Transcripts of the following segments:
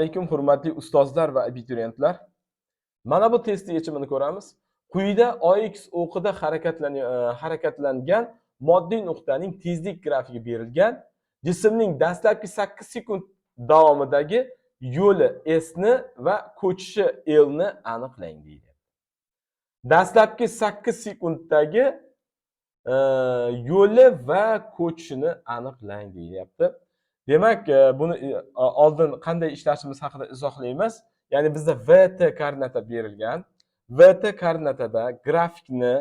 alaykum hurmatli ustozlar va abituriyentlar. Mana bu test yechimini ko'ramiz. Quyida OX o'qida harakatlan e, harakatlangan moddiy nuqtaning tezlik grafigi berilgan. Jismning dastlabki 8 sekund davomidagi yo'li S ni va ko'chishi L ni aniqlang deydi. Dastlabki 8 sekunddagi e, yo'li va ko'chishini aniqlang deyapti. Demak, e, buni e, oldin qanday ishlashimiz haqida izohlaymiz. Ya'ni bizda VT koordinata berilgan. VT koordinatada grafikni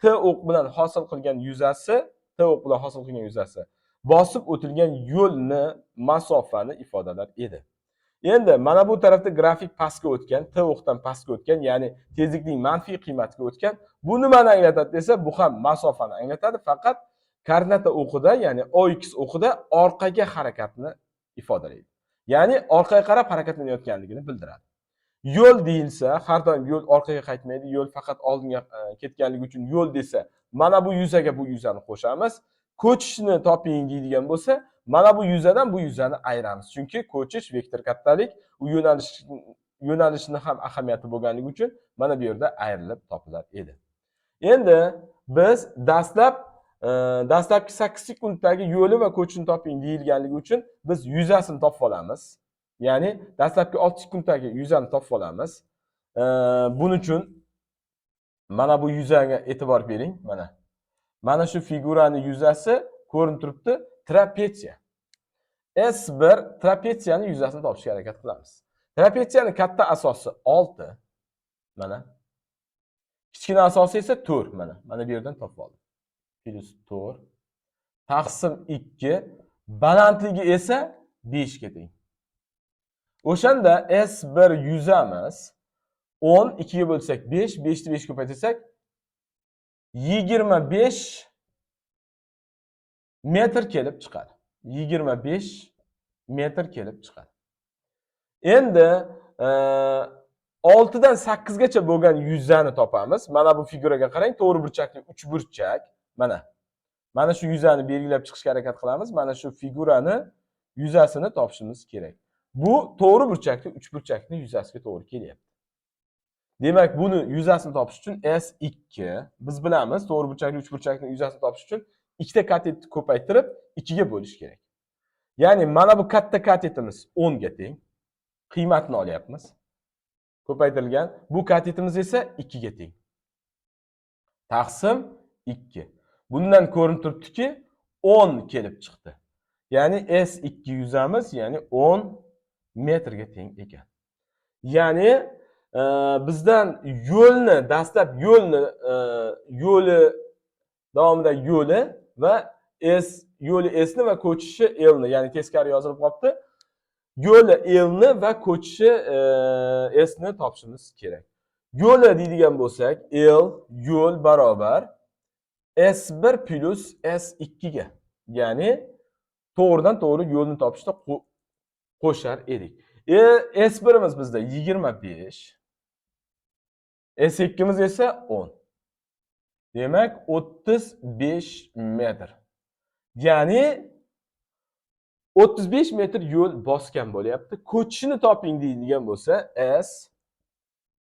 T o'q bilan hosil qilgan yuzasi, T o'q bilan hosil qilgan yuzasi bosib o'tilgan yo'lni, masofani ifodalar edi. Endi mana bu tarafda grafik pastga o'tgan, T o'qdan pastga o'tgan, ya'ni tezlikning manfiy qiymatiga o'tgan. Bu nimani anglatadi desa, bu ham masofani anglatadi, faqat koordinata o'qida, ya'ni OX o'qida orqaga harakatni ifodalaydi. Ya'ni orqaga qarab harakatlanayotganligini bildiradi. Yo'l deyilsa, har doim yo'l orqaga qaytmaydi, yo'l faqat oldinga e, ketganligi uchun yo'l desa, mana bu yuzaga bu yuzani qo'shamiz. Ko'chishni toping deydigan bo'lsa, mana bu yuzadan bu yuzani ayiramiz. Chunki ko'chish vektor kattalik, u yo'nalish yo'nalishni ham ahamiyati bo'lganligi uchun mana bu yerda ayrilib topilar edi. Endi biz dastlab e, dastlabki 8 sekunddagi yo'li va ko'chishini toping deyilganligi uchun biz yuzasini topib olamiz. Ya'ni dastlabki 6 sekunddagi yuzani topib olamiz. E, buning uchun mana bu yuzaga e'tibor bering, mana. Mana shu figurani yuzasi ko'rinib turibdi, trapetsiya. S1 trapetsiyani yuzasini topishga harakat qilamiz. Trapetsiyani katta asosi 6. Mana. Kichkina asosi esa 4 mana. Mana bu yerdan topib oldim. Plus 4 taqsim 2 balandligi esa 5 ga teng. O'shanda S1 yuzamiz 10 2 ga bo'lsak 5, 5 ni 5 ko'paytirsak 25 metr kelib chiqadi. 25 metr kelib chiqadi. Endi e, 6 dan 8 gacha bo'lgan yuzani topamiz. Mana bu figuraga qarang, to'g'ri burchakli uchburchak. Mana. Mana shu yuzani belgilab chiqishga harakat qilamiz. Mana shu figurani yuzasini topishimiz kerak. Bu to'g'ri burchakli uchburchakning yuzasiga to'g'ri kelyapti. Demak, buni yuzasini topish uchun S2 biz bilamiz, to'g'ri burchakli uchburchakning yuzasini topish uchun ikkita katetni ko'paytirib 2 ga bo'lish kerak. Ya'ni mana bu katta katetimiz 10 ga teng. Qiymatni olyapmiz. Ko'paytirilgan. Bu katetimiz esa 2 ga teng. Taqsim 2. Bundan ko'rinib turibdiki 10 kelib chiqdi. Ya'ni S2 yuzamiz, ya'ni 10 metrga teng ekan. Ya'ni e, bizdan yo'lni, dastlab yo'lni, e, yo'li davomida yo'li va S yo'li S ni va ko'chishi L ni, ya'ni teskari yozilib qolibdi. Yo'li L ni va ko'chishi e, S ni topishimiz kerak. Yo'li deydigan bo'lsak, L yo'l barobar S1 plus S2 ga. Ya'ni to'g'ridan to'g'ri yo'lni topishda qo'shar edik. E, S1imiz bizda 25. S2imiz esa 10. Demak, 35 metr. Ya'ni 35 metr yo'l bosgan bo'lyapti. Ko'chishini toping deydigan bo'lsa, S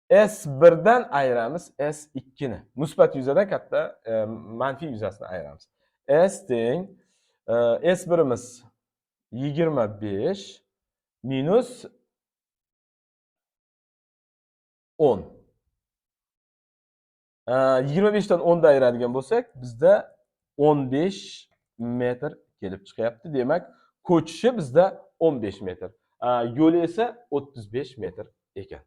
S1 dan ayiramiz S2 ni. Musbat yuzadan katta e, manfiy yuzasini ayiramiz. S teng e, S1imiz 25 minus 10. 25 dan 10 da ayiradigan bo'lsak, bizda 15 metr kelib chiqyapti. Demak, ko'chishi bizda 15 metr. Yo'li esa 35 metr ekan.